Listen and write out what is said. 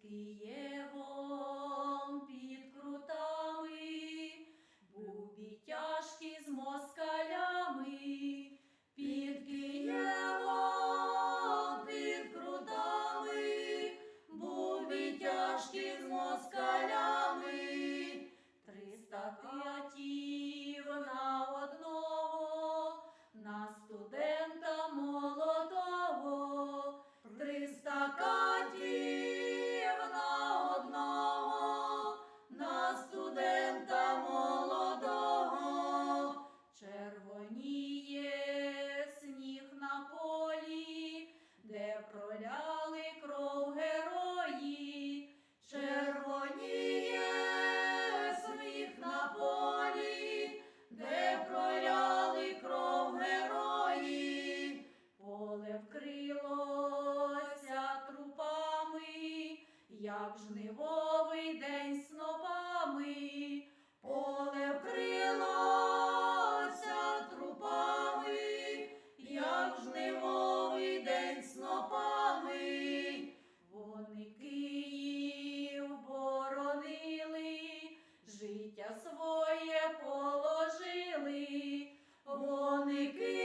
Під Києвом, під крутами, був тяжкі з москалями, під Києвом. як жнивовий день снопами, поле вкрилося трупами, як жнивовий день снопами, вони Київ боронили, життя своє положили, вони Київ